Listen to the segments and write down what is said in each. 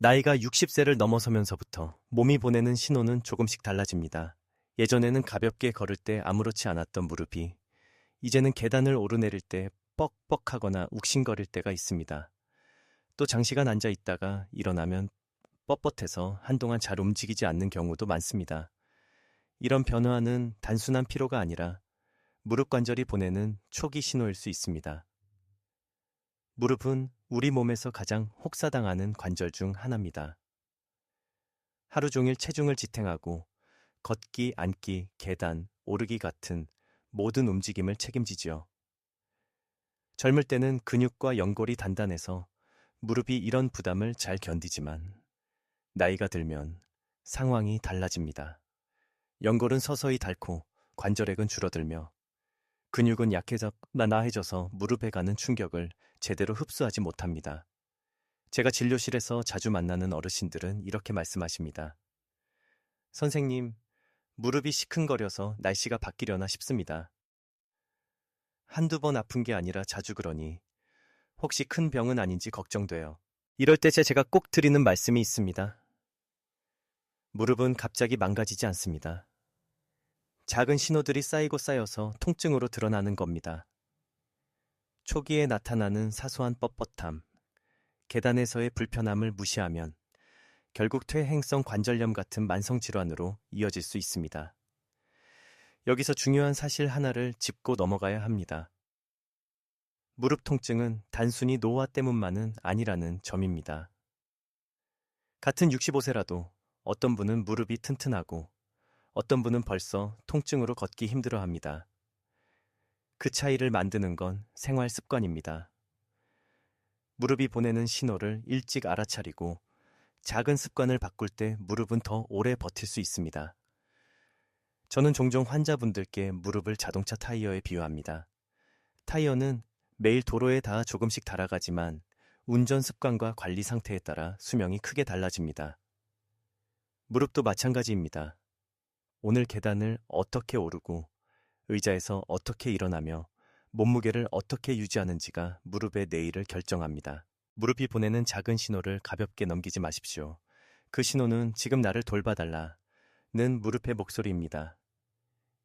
나이가 60세를 넘어서면서부터 몸이 보내는 신호는 조금씩 달라집니다. 예전에는 가볍게 걸을 때 아무렇지 않았던 무릎이 이제는 계단을 오르내릴 때 뻑뻑하거나 욱신거릴 때가 있습니다. 또 장시간 앉아 있다가 일어나면 뻣뻣해서 한동안 잘 움직이지 않는 경우도 많습니다. 이런 변화는 단순한 피로가 아니라 무릎 관절이 보내는 초기 신호일 수 있습니다. 무릎은 우리 몸에서 가장 혹사당하는 관절 중 하나입니다. 하루 종일 체중을 지탱하고 걷기, 앉기, 계단, 오르기 같은 모든 움직임을 책임지지요. 젊을 때는 근육과 연골이 단단해서 무릎이 이런 부담을 잘 견디지만 나이가 들면 상황이 달라집니다. 연골은 서서히 닳고 관절액은 줄어들며 근육은 약해져 나나해져서 무릎에 가는 충격을 제대로 흡수하지 못합니다. 제가 진료실에서 자주 만나는 어르신들은 이렇게 말씀하십니다. 선생님, 무릎이 시큰거려서 날씨가 바뀌려나 싶습니다. 한두 번 아픈 게 아니라 자주 그러니 혹시 큰 병은 아닌지 걱정돼요. 이럴 때 제가 꼭 드리는 말씀이 있습니다. 무릎은 갑자기 망가지지 않습니다. 작은 신호들이 쌓이고 쌓여서 통증으로 드러나는 겁니다. 초기에 나타나는 사소한 뻣뻣함, 계단에서의 불편함을 무시하면 결국 퇴행성 관절염 같은 만성 질환으로 이어질 수 있습니다. 여기서 중요한 사실 하나를 짚고 넘어가야 합니다. 무릎 통증은 단순히 노화 때문만은 아니라는 점입니다. 같은 65세라도 어떤 분은 무릎이 튼튼하고 어떤 분은 벌써 통증으로 걷기 힘들어 합니다. 그 차이를 만드는 건 생활 습관입니다. 무릎이 보내는 신호를 일찍 알아차리고 작은 습관을 바꿀 때 무릎은 더 오래 버틸 수 있습니다. 저는 종종 환자분들께 무릎을 자동차 타이어에 비유합니다. 타이어는 매일 도로에 닿아 조금씩 달아가지만 운전 습관과 관리 상태에 따라 수명이 크게 달라집니다. 무릎도 마찬가지입니다. 오늘 계단을 어떻게 오르고 의자에서 어떻게 일어나며 몸무게를 어떻게 유지하는지가 무릎의 내일을 결정합니다. 무릎이 보내는 작은 신호를 가볍게 넘기지 마십시오. 그 신호는 지금 나를 돌봐달라. 는 무릎의 목소리입니다.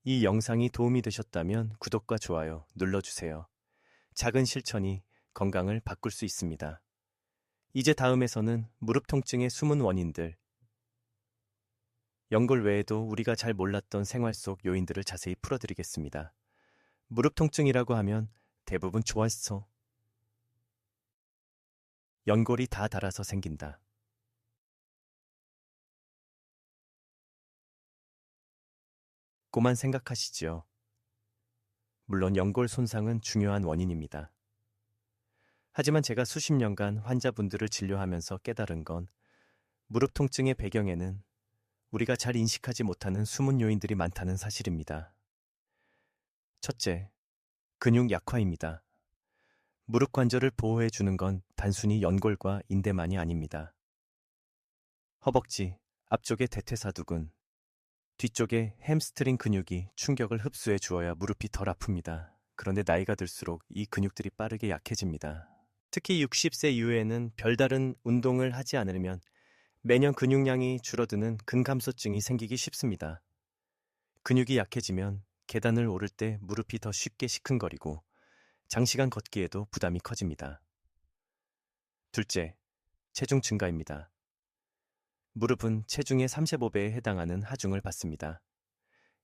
이 영상이 도움이 되셨다면 구독과 좋아요 눌러주세요. 작은 실천이 건강을 바꿀 수 있습니다. 이제 다음에서는 무릎 통증의 숨은 원인들, 연골 외에도 우리가 잘 몰랐던 생활 속 요인들을 자세히 풀어드리겠습니다. 무릎 통증이라고 하면 대부분 좋았어. 연골이 다 닳아서 생긴다. 꼬만 생각하시지요. 물론 연골 손상은 중요한 원인입니다. 하지만 제가 수십 년간 환자분들을 진료하면서 깨달은 건 무릎 통증의 배경에는 우리가 잘 인식하지 못하는 숨은 요인들이 많다는 사실입니다. 첫째, 근육 약화입니다. 무릎 관절을 보호해 주는 건 단순히 연골과 인대만이 아닙니다. 허벅지, 앞쪽의 대퇴사두근, 뒤쪽의 햄스트링 근육이 충격을 흡수해 주어야 무릎이 덜 아픕니다. 그런데 나이가 들수록 이 근육들이 빠르게 약해집니다. 특히 60세 이후에는 별다른 운동을 하지 않으면 매년 근육량이 줄어드는 근감소증이 생기기 쉽습니다. 근육이 약해지면 계단을 오를 때 무릎이 더 쉽게 시큰거리고 장시간 걷기에도 부담이 커집니다. 둘째, 체중 증가입니다. 무릎은 체중의 35배에 해당하는 하중을 받습니다.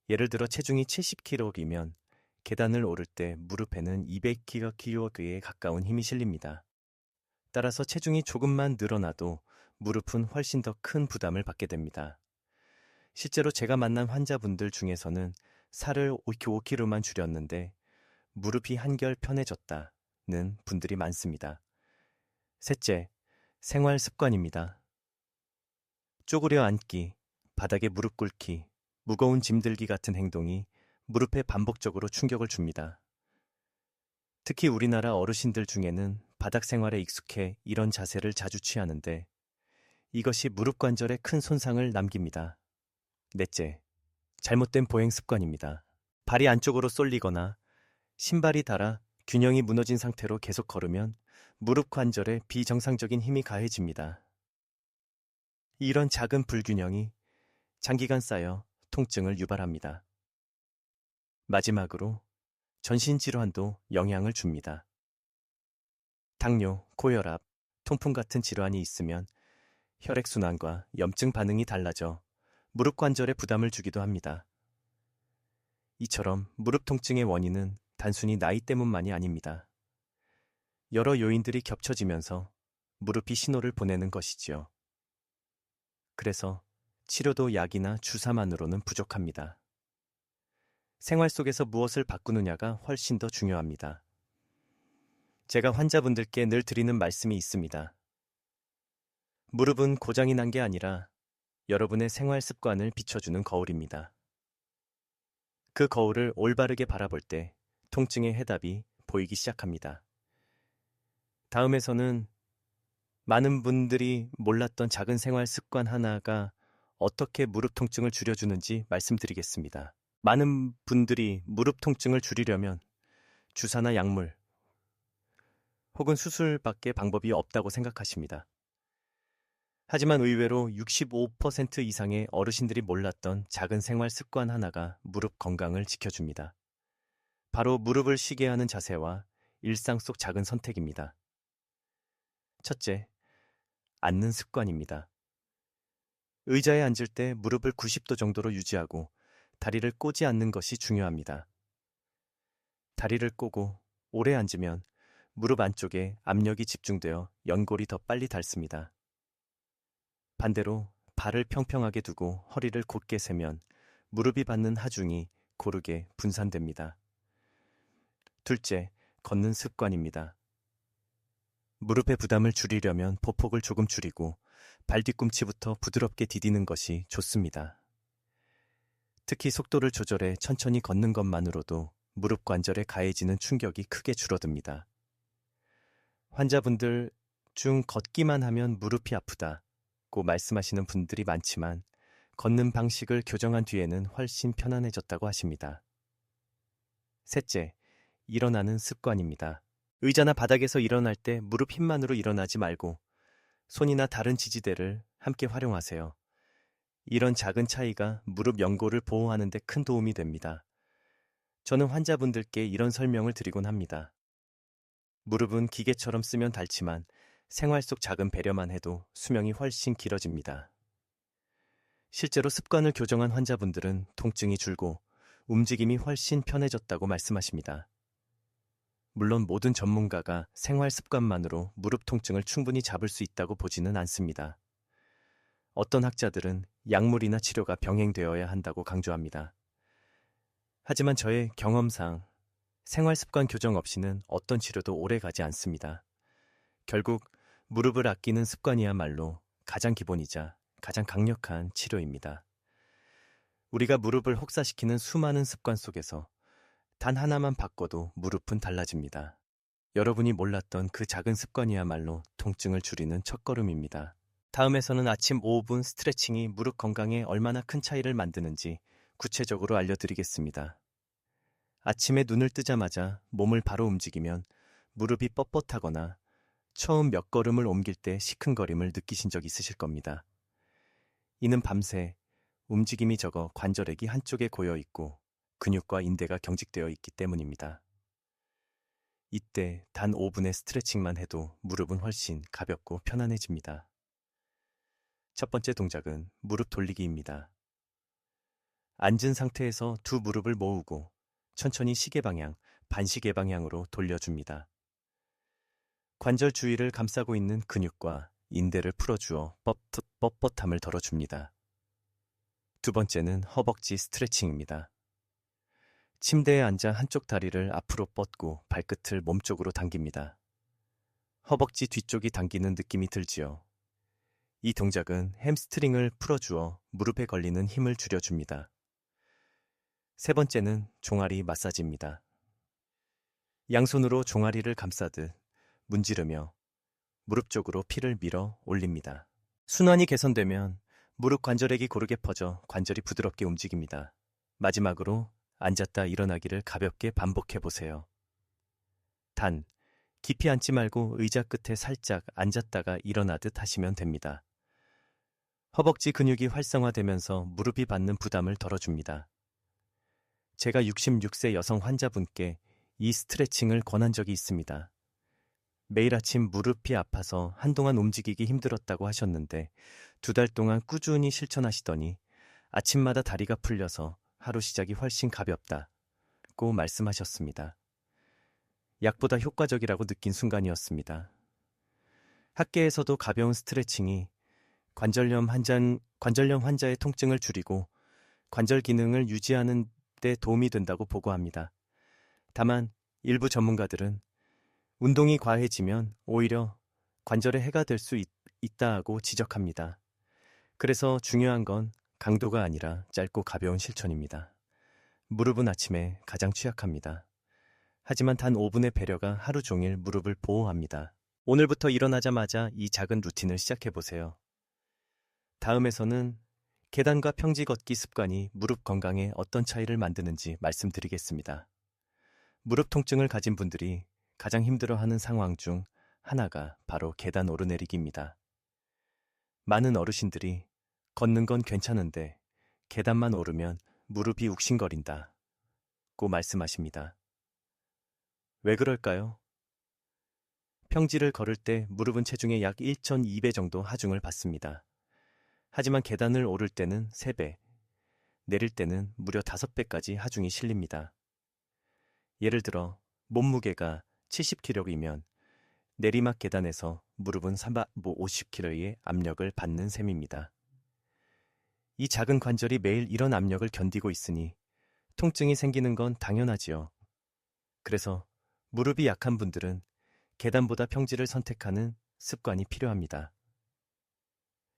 예를 들어 체중이 70kg이면 계단을 오를 때 무릎에는 200kg에 가까운 힘이 실립니다. 따라서 체중이 조금만 늘어나도 무릎은 훨씬 더 큰 부담을 받게 됩니다. 실제로 제가 만난 환자분들 중에서는 살을 5kg만 줄였는데 무릎이 한결 편해졌다는 분들이 많습니다. 셋째, 생활 습관입니다. 쪼그려 앉기, 바닥에 무릎 꿇기, 무거운 짐 들기 같은 행동이 무릎에 반복적으로 충격을 줍니다. 특히 우리나라 어르신들 중에는 바닥 생활에 익숙해 이런 자세를 자주 취하는데 이것이 무릎 관절에 큰 손상을 남깁니다. 넷째, 잘못된 보행 습관입니다. 발이 안쪽으로 쏠리거나 신발이 닳아 균형이 무너진 상태로 계속 걸으면 무릎 관절에 비정상적인 힘이 가해집니다. 이런 작은 불균형이 장기간 쌓여 통증을 유발합니다. 마지막으로 전신 질환도 영향을 줍니다. 당뇨, 고혈압, 통풍 같은 질환이 있으면 혈액순환과 염증 반응이 달라져 무릎 관절에 부담을 주기도 합니다. 이처럼 무릎 통증의 원인은 단순히 나이 때문만이 아닙니다. 여러 요인들이 겹쳐지면서 무릎이 신호를 보내는 것이지요. 그래서 치료도 약이나 주사만으로는 부족합니다. 생활 속에서 무엇을 바꾸느냐가 훨씬 더 중요합니다. 제가 환자분들께 늘 드리는 말씀이 있습니다. 무릎은 고장이 난 게 아니라 여러분의 생활 습관을 비춰주는 거울입니다. 그 거울을 올바르게 바라볼 때 통증의 해답이 보이기 시작합니다. 다음에서는 많은 분들이 몰랐던 작은 생활 습관 하나가 어떻게 무릎 통증을 줄여주는지 말씀드리겠습니다. 많은 분들이 무릎 통증을 줄이려면 주사나 약물 혹은 수술밖에 방법이 없다고 생각하십니다. 하지만 의외로 65% 이상의 어르신들이 몰랐던 작은 생활 습관 하나가 무릎 건강을 지켜줍니다. 바로 무릎을 쉬게 하는 자세와 일상 속 작은 선택입니다. 첫째, 앉는 습관입니다. 의자에 앉을 때 무릎을 90도 정도로 유지하고 다리를 꼬지 않는 것이 중요합니다. 다리를 꼬고 오래 앉으면 무릎 안쪽에 압력이 집중되어 연골이 더 빨리 닳습니다. 반대로 발을 평평하게 두고 허리를 곧게 세면 무릎이 받는 하중이 고르게 분산됩니다. 둘째, 걷는 습관입니다. 무릎의 부담을 줄이려면 보폭을 조금 줄이고 발 뒤꿈치부터 부드럽게 디디는 것이 좋습니다. 특히 속도를 조절해 천천히 걷는 것만으로도 무릎 관절에 가해지는 충격이 크게 줄어듭니다. 환자분들 중 걷기만 하면 무릎이 아프다. 고 말씀하시는 분들이 많지만 걷는 방식을 교정한 뒤에는 훨씬 편안해졌다고 하십니다. 셋째, 일어나는 습관입니다. 의자나 바닥에서 일어날 때 무릎 힘만으로 일어나지 말고 손이나 다른 지지대를 함께 활용하세요. 이런 작은 차이가 무릎 연골을 보호하는 데 큰 도움이 됩니다. 저는 환자분들께 이런 설명을 드리곤 합니다. 무릎은 기계처럼 쓰면 닳지만 생활 속 작은 배려만 해도 수명이 훨씬 길어집니다. 실제로 습관을 교정한 환자분들은 통증이 줄고 움직임이 훨씬 편해졌다고 말씀하십니다. 물론 모든 전문가가 생활 습관만으로 무릎 통증을 충분히 잡을 수 있다고 보지는 않습니다. 어떤 학자들은 약물이나 치료가 병행되어야 한다고 강조합니다. 하지만 저의 경험상 생활 습관 교정 없이는 어떤 치료도 오래 가지 않습니다. 결국 무릎을 아끼는 습관이야말로 가장 기본이자 가장 강력한 치료입니다. 우리가 무릎을 혹사시키는 수많은 습관 속에서 단 하나만 바꿔도 무릎은 달라집니다. 여러분이 몰랐던 그 작은 습관이야말로 통증을 줄이는 첫걸음입니다. 다음에서는 아침 5분 스트레칭이 무릎 건강에 얼마나 큰 차이를 만드는지 구체적으로 알려드리겠습니다. 아침에 눈을 뜨자마자 몸을 바로 움직이면 무릎이 뻣뻣하거나 처음 몇 걸음을 옮길 때 시큰거림을 느끼신 적 있으실 겁니다. 이는 밤새 움직임이 적어 관절액이 한쪽에 고여 있고 근육과 인대가 경직되어 있기 때문입니다. 이때 단 5분의 스트레칭만 해도 무릎은 훨씬 가볍고 편안해집니다. 첫 번째 동작은 무릎 돌리기입니다. 앉은 상태에서 두 무릎을 모으고 천천히 시계 방향, 반시계 방향으로 돌려줍니다. 관절 주위를 감싸고 있는 근육과 인대를 풀어주어 뻣, 뻣뻣함을 덜어줍니다. 두 번째는 허벅지 스트레칭입니다. 침대에 앉아 한쪽 다리를 앞으로 뻗고 발끝을 몸쪽으로 당깁니다. 허벅지 뒤쪽이 당기는 느낌이 들지요. 이 동작은 햄스트링을 풀어주어 무릎에 걸리는 힘을 줄여줍니다. 세 번째는 종아리 마사지입니다. 양손으로 종아리를 감싸듯 문지르며 무릎 쪽으로 피를 밀어 올립니다. 순환이 개선되면 무릎 관절액이 고르게 퍼져 관절이 부드럽게 움직입니다. 마지막으로 앉았다 일어나기를 가볍게 반복해 보세요. 단, 깊이 앉지 말고 의자 끝에 살짝 앉았다가 일어나듯 하시면 됩니다. 허벅지 근육이 활성화되면서 무릎이 받는 부담을 덜어줍니다. 제가 66세 여성 환자분께 이 스트레칭을 권한 적이 있습니다. 매일 아침 무릎이 아파서 한동안 움직이기 힘들었다고 하셨는데 두 달 동안 꾸준히 실천하시더니 아침마다 다리가 풀려서 하루 시작이 훨씬 가볍다고 말씀하셨습니다. 약보다 효과적이라고 느낀 순간이었습니다. 학계에서도 가벼운 스트레칭이 관절염 환자, 관절염 환자의 통증을 줄이고 관절 기능을 유지하는 데 도움이 된다고 보고합니다. 다만 일부 전문가들은 운동이 과해지면 오히려 관절에 해가 될 수 있다고 지적합니다. 그래서 중요한 건 강도가 아니라 짧고 가벼운 실천입니다. 무릎은 아침에 가장 취약합니다. 하지만 단 5분의 배려가 하루 종일 무릎을 보호합니다. 오늘부터 일어나자마자 이 작은 루틴을 시작해 보세요. 다음에서는 계단과 평지 걷기 습관이 무릎 건강에 어떤 차이를 만드는지 말씀드리겠습니다. 무릎 통증을 가진 분들이 가장 힘들어하는 상황 중 하나가 바로 계단 오르내리기입니다. 많은 어르신들이 걷는 건 괜찮은데 계단만 오르면 무릎이 욱신거린다. 고 말씀하십니다. 왜 그럴까요? 평지를 걸을 때 무릎은 체중의 약 1,2배 정도 하중을 받습니다. 하지만 계단을 오를 때는 3배, 내릴 때는 무려 5배까지 하중이 실립니다. 예를 들어 몸무게가 70kg이면 내리막 계단에서 무릎은 50kg의 압력을 받는 셈입니다. 이 작은 관절이 매일 이런 압력을 견디고 있으니 통증이 생기는 건 당연하지요. 그래서 무릎이 약한 분들은 계단보다 평지를 선택하는 습관이 필요합니다.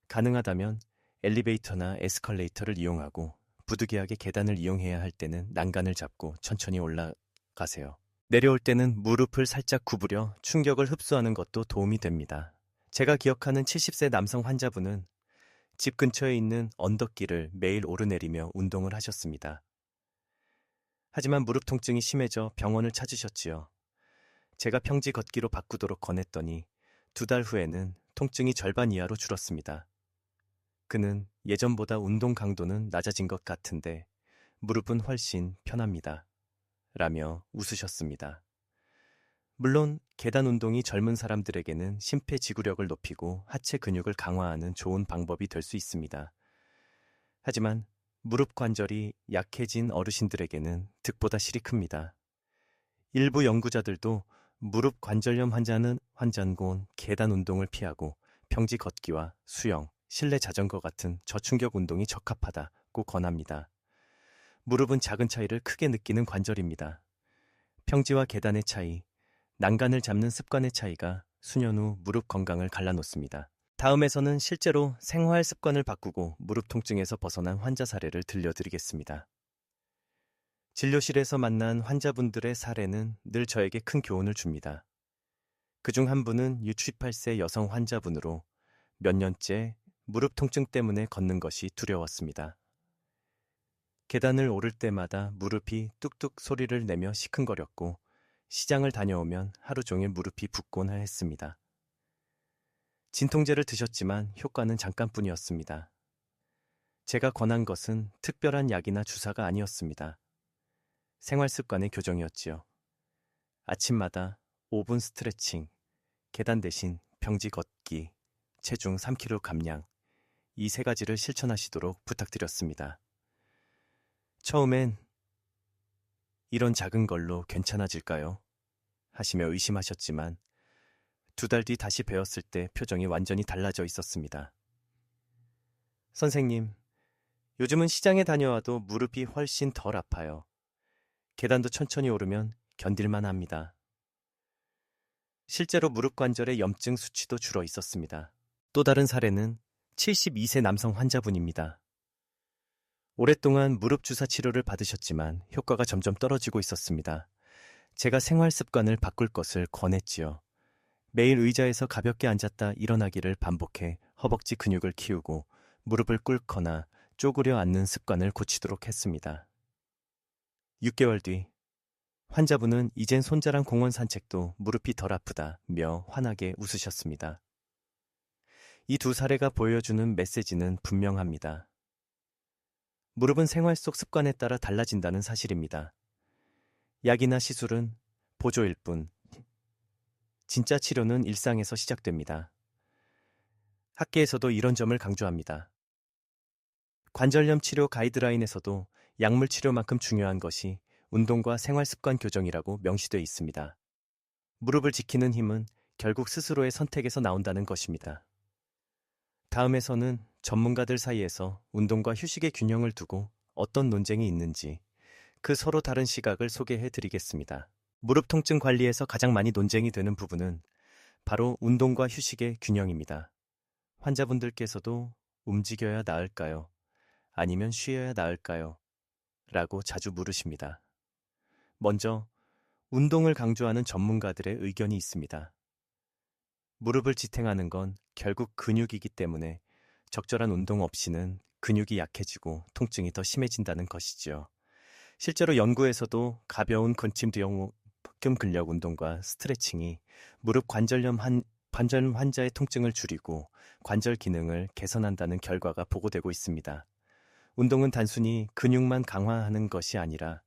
가능하다면 엘리베이터나 에스컬레이터를 이용하고 부득이하게 계단을 이용해야 할 때는 난간을 잡고 천천히 올라가세요. 내려올 때는 무릎을 살짝 구부려 충격을 흡수하는 것도 도움이 됩니다. 제가 기억하는 70세 남성 환자분은 집 근처에 있는 언덕길을 매일 오르내리며 운동을 하셨습니다. 하지만 무릎 통증이 심해져 병원을 찾으셨지요. 제가 평지 걷기로 바꾸도록 권했더니 두 달 후에는 통증이 절반 이하로 줄었습니다. 그는 예전보다 운동 강도는 낮아진 것 같은데 무릎은 훨씬 편합니다. 라며 웃으셨습니다. 물론 계단 운동이 젊은 사람들에게는 심폐지구력을 높이고 하체 근육을 강화하는 좋은 방법이 될 수 있습니다. 하지만 무릎 관절이 약해진 어르신들에게는 득보다 실이 큽니다. 일부 연구자들도 무릎 관절염 환자는 환자는 계단 운동을 피하고 평지 걷기와 수영, 실내 자전거 같은 저충격 운동이 적합하다고 권합니다. 무릎은 작은 차이를 크게 느끼는 관절입니다. 평지와 계단의 차이, 난간을 잡는 습관의 차이가 수년 후 무릎 건강을 갈라놓습니다. 다음에서는 실제로 생활 습관을 바꾸고 무릎 통증에서 벗어난 환자 사례를 들려드리겠습니다. 진료실에서 만난 환자분들의 사례는 늘 저에게 큰 교훈을 줍니다. 그중 한 분은 68세 여성 환자분으로 몇 년째 무릎 통증 때문에 걷는 것이 두려웠습니다. 계단을 오를 때마다 무릎이 뚝뚝 소리를 내며 시큰거렸고 시장을 다녀오면 하루 종일 무릎이 붓곤 했습니다. 진통제를 드셨지만 효과는 잠깐뿐이었습니다. 제가 권한 것은 특별한 약이나 주사가 아니었습니다. 생활 습관의 교정이었지요. 아침마다 5분 스트레칭, 계단 대신 평지 걷기, 체중 3kg 감량, 이 세 가지를 실천하시도록 부탁드렸습니다. 처음엔 이런 작은 걸로 괜찮아질까요? 하시며 의심하셨지만 두 달 뒤 다시 배웠을 때 표정이 완전히 달라져 있었습니다. 선생님, 요즘은 시장에 다녀와도 무릎이 훨씬 덜 아파요. 계단도 천천히 오르면 견딜만 합니다. 실제로 무릎 관절의 염증 수치도 줄어 있었습니다. 또 다른 사례는 72세 남성 환자분입니다. 오랫동안 무릎 주사 치료를 받으셨지만 효과가 점점 떨어지고 있었습니다. 제가 생활 습관을 바꿀 것을 권했지요. 매일 의자에서 가볍게 앉았다 일어나기를 반복해 허벅지 근육을 키우고 무릎을 꿇거나 쪼그려 앉는 습관을 고치도록 했습니다. 6개월 뒤 환자분은 이젠 손자랑 공원 산책도 무릎이 덜 아프다며 환하게 웃으셨습니다. 이 두 사례가 보여주는 메시지는 분명합니다. 무릎은 생활 속 습관에 따라 달라진다는 사실입니다. 약이나 시술은 보조일 뿐, 진짜 치료는 일상에서 시작됩니다. 학계에서도 이런 점을 강조합니다. 관절염 치료 가이드라인에서도 약물 치료만큼 중요한 것이 운동과 생활 습관 교정이라고 명시되어 있습니다. 무릎을 지키는 힘은 결국 스스로의 선택에서 나온다는 것입니다. 다음에서는 전문가들 사이에서 운동과 휴식의 균형을 두고 어떤 논쟁이 있는지 그 서로 다른 시각을 소개해 드리겠습니다. 무릎 통증 관리에서 가장 많이 논쟁이 되는 부분은 바로 운동과 휴식의 균형입니다. 환자분들께서도 움직여야 나을까요? 아니면 쉬어야 나을까요? 라고 자주 물으십니다. 먼저 운동을 강조하는 전문가들의 의견이 있습니다. 무릎을 지탱하는 건 결국 근육이기 때문에 적절한 운동 없이는 근육이 약해지고 통증이 더 심해진다는 것이지요. 실제로 연구에서도 가벼운 근침 뒤형 복근 근력 운동과 스트레칭이 무릎 관절염 한 관절 환자의 통증을 줄이고 관절 기능을 개선한다는 결과가 보고되고 있습니다. 운동은 단순히 근육만 강화하는 것이 아니라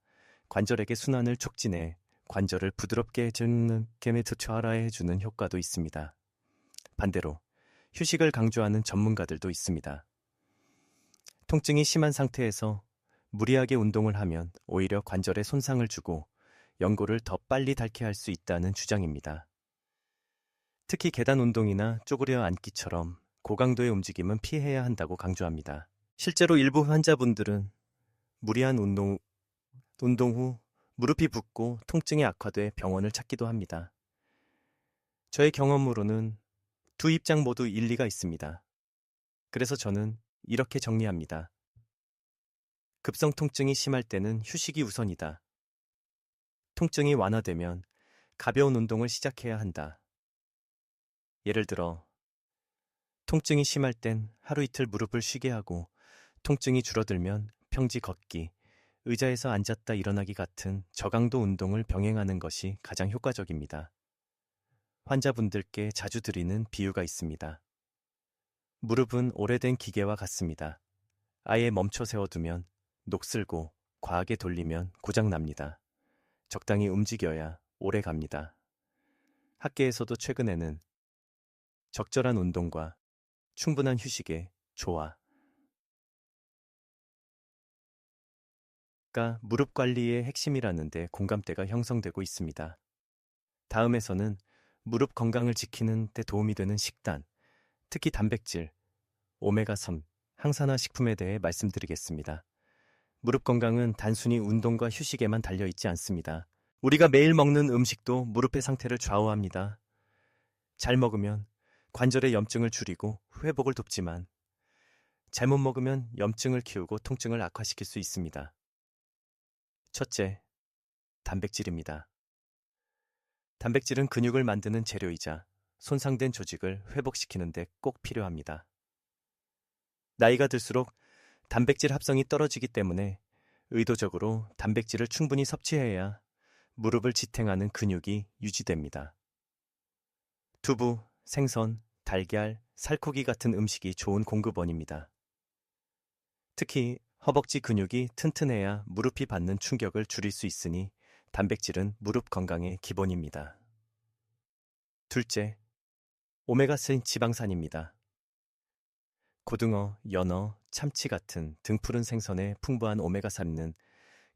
관절에게 순환을 촉진해 관절을 부드럽게 해주는 게메트초하라 해주는 효과도 있습니다. 반대로 휴식을 강조하는 전문가들도 있습니다. 통증이 심한 상태에서 무리하게 운동을 하면 오히려 관절에 손상을 주고 연골을 더 빨리 닳게 할 수 있다는 주장입니다. 특히 계단 운동이나 쪼그려 앉기처럼 고강도의 움직임은 피해야 한다고 강조합니다. 실제로 일부 환자분들은 무리한 운동, 운동 후 무릎이 붓고 통증이 악화돼 병원을 찾기도 합니다. 저의 경험으로는 두 입장 모두 일리가 있습니다. 그래서 저는 이렇게 정리합니다. 급성 통증이 심할 때는 휴식이 우선이다. 통증이 완화되면 가벼운 운동을 시작해야 한다. 예를 들어, 통증이 심할 땐 하루 이틀 무릎을 쉬게 하고 통증이 줄어들면 평지 걷기, 의자에서 앉았다 일어나기 같은 저강도 운동을 병행하는 것이 가장 효과적입니다. 환자분들께 자주 드리는 비유가 있습니다. 무릎은 오래된 기계와 같습니다. 아예 멈춰 세워두면 녹슬고 과하게 돌리면 고장납니다. 적당히 움직여야 오래 갑니다. 학계에서도 최근에는 적절한 운동과 충분한 휴식의 조화, 가 무릎 관리의 핵심이라는데 공감대가 형성되고 있습니다. 다음에서는 무릎 건강을 지키는 데 도움이 되는 식단, 특히 단백질, 오메가3, 항산화 식품에 대해 말씀드리겠습니다. 무릎 건강은 단순히 운동과 휴식에만 달려 있지 않습니다. 우리가 매일 먹는 음식도 무릎의 상태를 좌우합니다. 잘 먹으면 관절의 염증을 줄이고 회복을 돕지만 잘못 먹으면 염증을 키우고 통증을 악화시킬 수 있습니다. 첫째, 단백질입니다. 단백질은 근육을 만드는 재료이자 손상된 조직을 회복시키는 데 꼭 필요합니다. 나이가 들수록 단백질 합성이 떨어지기 때문에 의도적으로 단백질을 충분히 섭취해야 무릎을 지탱하는 근육이 유지됩니다. 두부, 생선, 달걀, 살코기 같은 음식이 좋은 공급원입니다. 특히 허벅지 근육이 튼튼해야 무릎이 받는 충격을 줄일 수 있으니 단백질은 무릎 건강의 기본입니다. 둘째, 오메가3 지방산입니다. 고등어, 연어, 참치 같은 등푸른 생선의 풍부한 오메가3는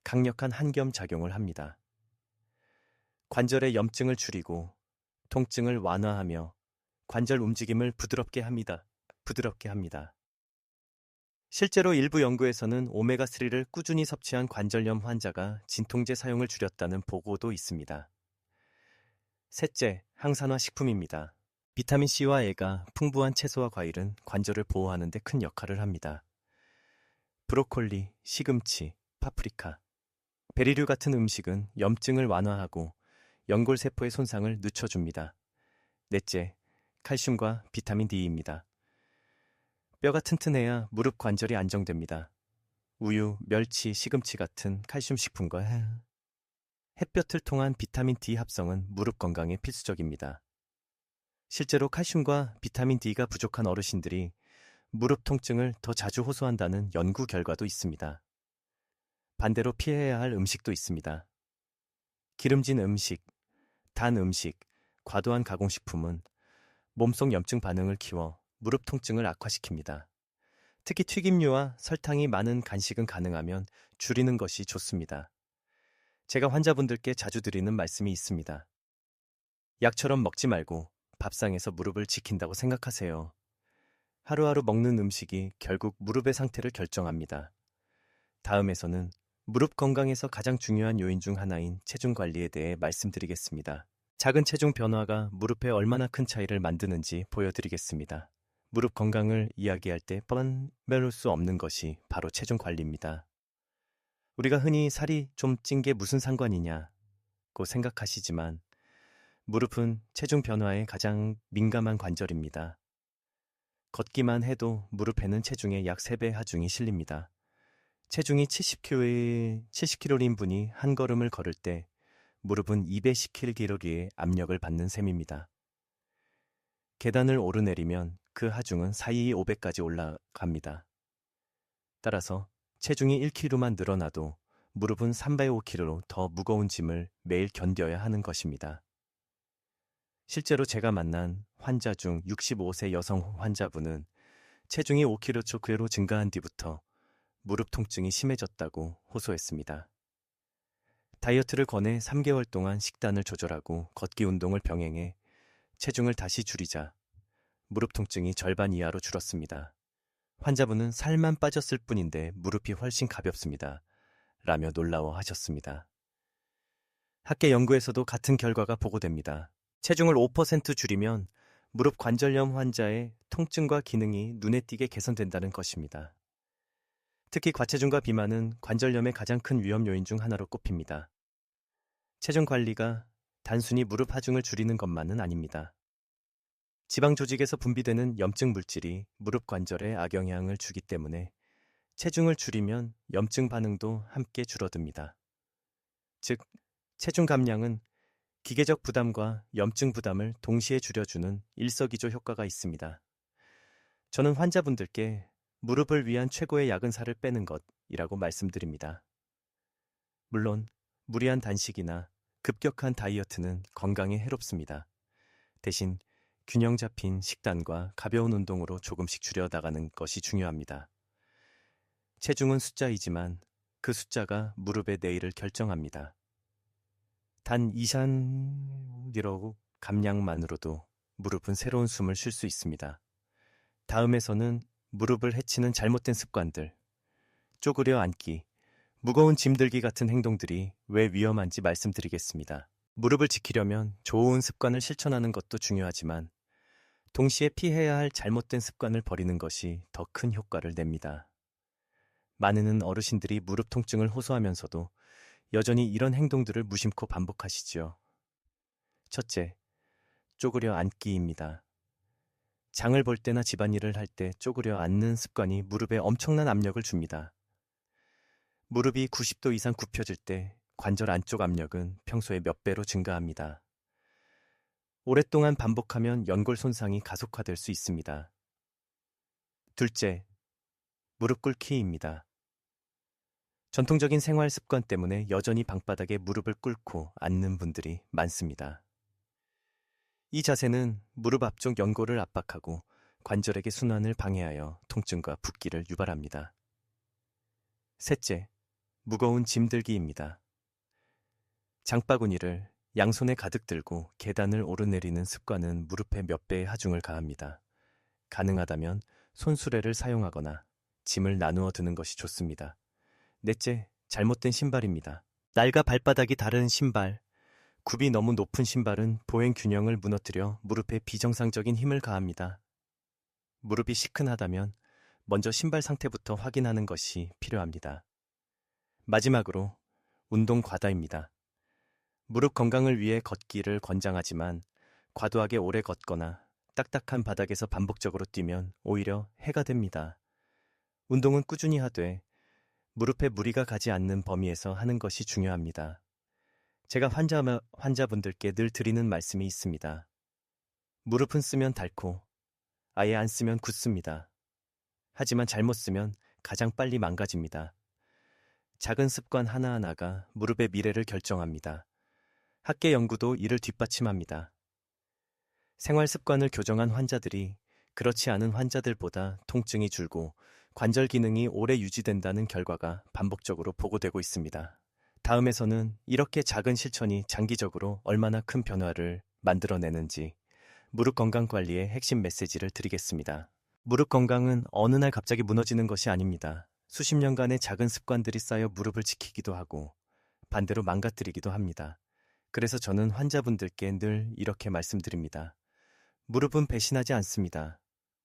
강력한 한겸 작용을 합니다. 관절의 염증을 줄이고 통증을 완화하며 관절 움직임을 부드럽게 합니다. 부드럽게 합니다. 실제로 일부 연구에서는 오메가3를 꾸준히 섭취한 관절염 환자가 진통제 사용을 줄였다는 보고도 있습니다. 셋째, 항산화 식품입니다. 비타민C와 E가 풍부한 채소와 과일은 관절을 보호하는 데 큰 역할을 합니다. 브로콜리, 시금치, 파프리카, 베리류 같은 음식은 염증을 완화하고 연골세포의 손상을 늦춰줍니다. 넷째, 칼슘과 비타민 D입니다. 뼈가 튼튼해야 무릎 관절이 안정됩니다. 우유, 멸치, 시금치 같은 칼슘 식품과 햇볕을 통한 비타민 D 합성은 무릎 건강에 필수적입니다. 실제로 칼슘과 비타민 D가 부족한 어르신들이 무릎 통증을 더 자주 호소한다는 연구 결과도 있습니다. 반대로 피해야 할 음식도 있습니다. 기름진 음식, 단 음식, 과도한 가공식품은 몸속 염증 반응을 키워 무릎 통증을 악화시킵니다. 특히 튀김류와 설탕이 많은 간식은 가능하면 줄이는 것이 좋습니다. 제가 환자분들께 자주 드리는 말씀이 있습니다. 약처럼 먹지 말고 밥상에서 무릎을 지킨다고 생각하세요. 하루하루 먹는 음식이 결국 무릎의 상태를 결정합니다. 다음에서는 무릎 건강에서 가장 중요한 요인 중 하나인 체중 관리에 대해 말씀드리겠습니다. 작은 체중 변화가 무릎에 얼마나 큰 차이를 만드는지 보여드리겠습니다. 무릎 건강을 이야기할 때 뻔매울 수 없는 것이 바로 체중 관리입니다. 우리가 흔히 살이 좀 찐 게 무슨 상관이냐고 생각하시지만 무릎은 체중 변화에 가장 민감한 관절입니다. 걷기만 해도 무릎에는 체중의 약 3배 하중이 실립니다. 체중이 70kg, 70kg인 분이 한 걸음을 걸을 때 무릎은 210kg의 압력을 받는 셈입니다. 계단을 오르내리면 그 하중은 사이이 500까지 올라갑니다. 따라서 체중이 1kg만 늘어나도 무릎은 305kg로 더 무거운 짐을 매일 견뎌야 하는 것입니다. 실제로 제가 만난 환자 중 65세 여성 환자분은 체중이 5kg 그대로 증가한 뒤부터 무릎 통증이 심해졌다고 호소했습니다. 다이어트를 권해 3개월 동안 식단을 조절하고 걷기 운동을 병행해 체중을 다시 줄이자 무릎 통증이 절반 이하로 줄었습니다. 환자분은 살만 빠졌을 뿐인데 무릎이 훨씬 가볍습니다. 라며 놀라워 하셨습니다. 학계 연구에서도 같은 결과가 보고됩니다. 체중을 5% 줄이면 무릎 관절염 환자의 통증과 기능이 눈에 띄게 개선된다는 것입니다. 특히 과체중과 비만은 관절염의 가장 큰 위험 요인 중 하나로 꼽힙니다. 체중 관리가 단순히 무릎 하중을 줄이는 것만은 아닙니다. 지방 조직에서 분비되는 염증 물질이 무릎 관절에 악영향을 주기 때문에 체중을 줄이면 염증 반응도 함께 줄어듭니다. 즉, 체중 감량은 기계적 부담과 염증 부담을 동시에 줄여주는 일석이조 효과가 있습니다. 저는 환자분들께 무릎을 위한 최고의 살을 빼는 것이라고 말씀드립니다. 물론 무리한 단식이나 급격한 다이어트는 건강에 해롭습니다. 대신 균형 잡힌 식단과 가벼운 운동으로 조금씩 줄여 나가는 것이 중요합니다. 체중은 숫자이지만 그 숫자가 무릎의 내일을 결정합니다. 단 이산디로 감량만으로도 무릎은 새로운 숨을 쉴 수 있습니다. 다음에서는 무릎을 해치는 잘못된 습관들, 쪼그려 앉기, 무거운 짐 들기 같은 행동들이 왜 위험한지 말씀드리겠습니다. 무릎을 지키려면 좋은 습관을 실천하는 것도 중요하지만 동시에 피해야 할 잘못된 습관을 버리는 것이 더 큰 효과를 냅니다. 많은 어르신들이 무릎 통증을 호소하면서도 여전히 이런 행동들을 무심코 반복하시지요. 첫째, 쪼그려 앉기입니다. 장을 볼 때나 집안일을 할 때 쪼그려 앉는 습관이 무릎에 엄청난 압력을 줍니다. 무릎이 90도 이상 굽혀질 때 관절 안쪽 압력은 평소에 몇 배로 증가합니다. 오랫동안 반복하면 연골 손상이 가속화될 수 있습니다. 둘째, 무릎 꿇기입니다. 전통적인 생활 습관 때문에 여전히 방바닥에 무릎을 꿇고 앉는 분들이 많습니다. 이 자세는 무릎 앞쪽 연골을 압박하고 관절에게 순환을 방해하여 통증과 붓기를 유발합니다. 셋째, 무거운 짐 들기입니다. 장바구니를 양손에 가득 들고 계단을 오르내리는 습관은 무릎에 몇 배의 하중을 가합니다. 가능하다면 손수레를 사용하거나 짐을 나누어 드는 것이 좋습니다. 넷째, 잘못된 신발입니다. 날과 발바닥이 다른 신발, 굽이 너무 높은 신발은 보행 균형을 무너뜨려 무릎에 비정상적인 힘을 가합니다. 무릎이 시큰하다면 먼저 신발 상태부터 확인하는 것이 필요합니다. 마지막으로 운동 과다입니다. 무릎 건강을 위해 걷기를 권장하지만 과도하게 오래 걷거나 딱딱한 바닥에서 반복적으로 뛰면 오히려 해가 됩니다. 운동은 꾸준히 하되 무릎에 무리가 가지 않는 범위에서 하는 것이 중요합니다. 제가 환자, 환자분들께 늘 드리는 말씀이 있습니다. 무릎은 쓰면 닳고 아예 안 쓰면 굳습니다. 하지만 잘못 쓰면 가장 빨리 망가집니다. 작은 습관 하나하나가 무릎의 미래를 결정합니다. 학계 연구도 이를 뒷받침합니다. 생활 습관을 교정한 환자들이 그렇지 않은 환자들보다 통증이 줄고 관절 기능이 오래 유지된다는 결과가 반복적으로 보고되고 있습니다. 다음에서는 이렇게 작은 실천이 장기적으로 얼마나 큰 변화를 만들어내는지 무릎 건강 관리의 핵심 메시지를 드리겠습니다. 무릎 건강은 어느 날 갑자기 무너지는 것이 아닙니다. 수십 년간의 작은 습관들이 쌓여 무릎을 지키기도 하고 반대로 망가뜨리기도 합니다. 그래서 저는 환자분들께 늘 이렇게 말씀드립니다. 무릎은 배신하지 않습니다.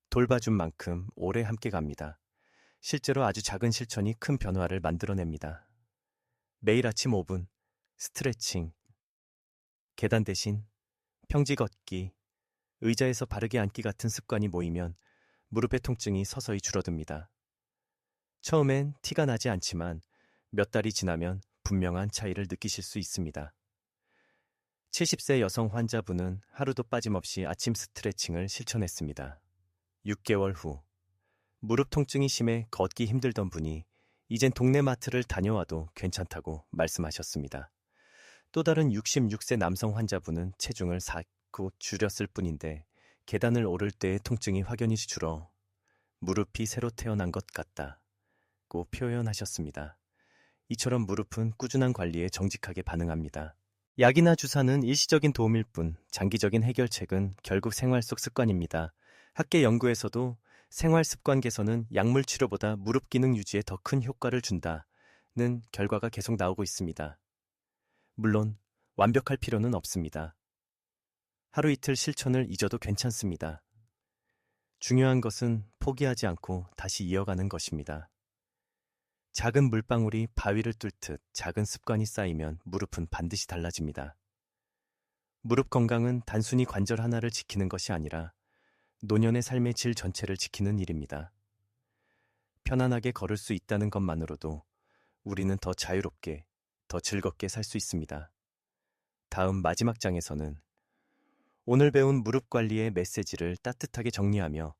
돌봐준 만큼 오래 함께 갑니다. 실제로 아주 작은 실천이 큰 변화를 만들어냅니다. 매일 아침 5분 스트레칭, 계단 대신 평지 걷기, 의자에서 바르게 앉기 같은 습관이 모이면 무릎의 통증이 서서히 줄어듭니다. 처음엔 티가 나지 않지만 몇 달이 지나면 분명한 차이를 느끼실 수 있습니다. 70세 여성 환자분은 하루도 빠짐없이 아침 스트레칭을 실천했습니다. 6개월 후 무릎 통증이 심해 걷기 힘들던 분이 이젠 동네 마트를 다녀와도 괜찮다고 말씀하셨습니다. 또 다른 66세 남성 환자분은 체중을 4구 줄였을 뿐인데 계단을 오를 때의 통증이 확연히 줄어 무릎이 새로 태어난 것 같다고 표현하셨습니다. 이처럼 무릎은 꾸준한 관리에 정직하게 반응합니다. 약이나 주사는 일시적인 도움일 뿐 장기적인 해결책은 결국 생활 속 습관입니다. 학계 연구에서도 생활 습관 개선은 약물 치료보다 무릎 기능 유지에 더 큰 효과를 준다는 결과가 계속 나오고 있습니다. 물론 완벽할 필요는 없습니다. 하루 이틀 실천을 잊어도 괜찮습니다. 중요한 것은 포기하지 않고 다시 이어가는 것입니다. 작은 물방울이 바위를 뚫듯 작은 습관이 쌓이면 무릎은 반드시 달라집니다. 무릎 건강은 단순히 관절 하나를 지키는 것이 아니라 노년의 삶의 질 전체를 지키는 일입니다. 편안하게 걸을 수 있다는 것만으로도 우리는 더 자유롭게, 더 즐겁게 살 수 있습니다. 다음 마지막 장에서는 오늘 배운 무릎 관리의 메시지를 따뜻하게 정리하며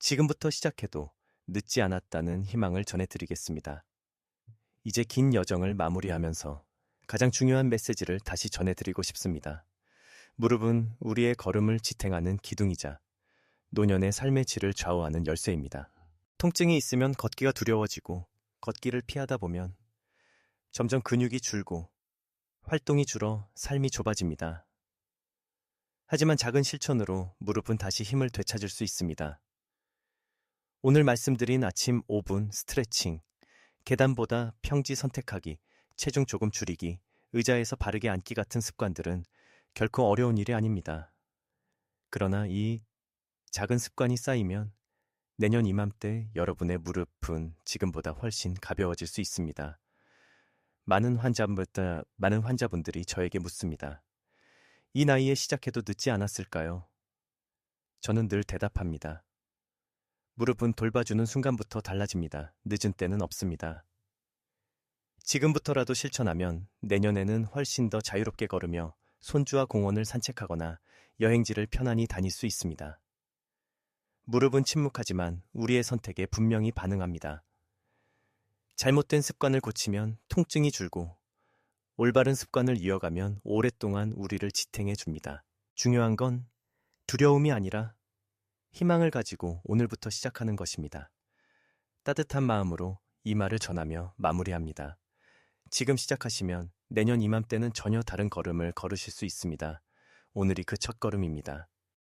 지금부터 시작해도 늦지 않았다는 희망을 전해드리겠습니다. 이제 긴 여정을 마무리하면서 가장 중요한 메시지를 다시 전해드리고 싶습니다. 무릎은 우리의 걸음을 지탱하는 기둥이자 노년의 삶의 질을 좌우하는 열쇠입니다. 통증이 있으면 걷기가 두려워지고 걷기를 피하다 보면 점점 근육이 줄고 활동이 줄어 삶이 좁아집니다. 하지만 작은 실천으로 무릎은 다시 힘을 되찾을 수 있습니다. 오늘 말씀드린 아침 5분 스트레칭, 계단보다 평지 선택하기, 체중 조금 줄이기, 의자에서 바르게 앉기 같은 습관들은 결코 어려운 일이 아닙니다. 그러나 이 작은 습관이 쌓이면 내년 이맘때 여러분의 무릎은 지금보다 훨씬 가벼워질 수 있습니다. 많은 환자보다 많은 환자분들이 저에게 묻습니다. 이 나이에 시작해도 늦지 않았을까요? 저는 늘 대답합니다. 무릎은 돌봐주는 순간부터 달라집니다. 늦은 때는 없습니다. 지금부터라도 실천하면 내년에는 훨씬 더 자유롭게 걸으며 손주와 공원을 산책하거나 여행지를 편안히 다닐 수 있습니다. 무릎은 침묵하지만 우리의 선택에 분명히 반응합니다. 잘못된 습관을 고치면 통증이 줄고 올바른 습관을 이어가면 오랫동안 우리를 지탱해 줍니다. 중요한 건 두려움이 아니라 희망을 가지고 오늘부터 시작하는 것입니다. 따뜻한 마음으로 이 말을 전하며 마무리합니다. 지금 시작하시면 내년 이맘때는 전혀 다른 걸음을 걸으실 수 있습니다. 오늘이 그 첫 걸음입니다.